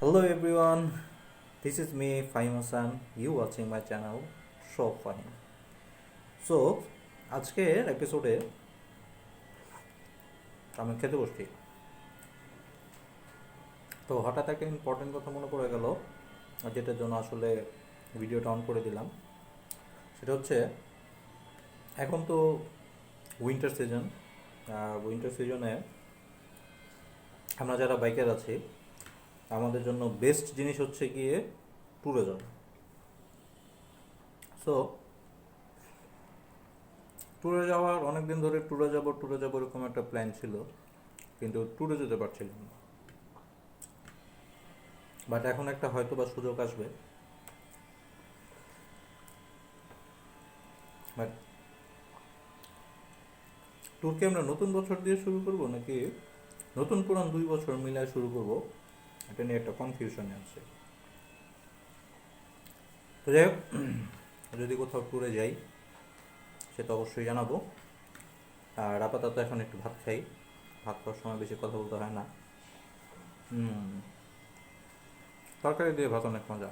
Hello everyone, this is me Fahim Hassan. You watching my channel Show Fahim. So আজকের এপিসোডে আমি খেতে বসছি তো হঠাৎ একটা ইম্পর্টেন্ট কথা মনে পড়ে গেল আর যেটার জন্য আসলে ভিডিওটা অন করে দিলাম সেটা হচ্ছে এখন তো উইন্টার সিজন উইন্টার সিজনে আমরা যারা বাইকার আছি আমাদের জন্য বেস্ট জিনিস হচ্ছে গিয়ে ট্যুরে যাওয়া সো ট্যুরে যাওয়ার অনেক দিন ধরে ট্যুরে যাব ট্যুরে যাব এরকম একটা প্ল্যান ছিল, কিন্তু ট্যুরে যেতে পারছিলাম না। বাট এখন একটা হয়তো বা সুযোগ আসবে। বাট ট্যুরকে আমরা নতুন বছর দিয়ে শুরু করব, নাকি নতুন পুরান দুই বছর মিলায় শুরু করব? এটা নিয়ে একটা কনফিউশনে আছে। তো যাই হোক, যদি কোথাও ট্যুরে যাই, সেটা অবশ্যই জানাব। আর আপাতত এখন একটু ভাত খাই। ভাত খাওয়ার সময় বেশি কথা বলতে হয় না। তরকারি দিয়ে ভাত অনেক মজা।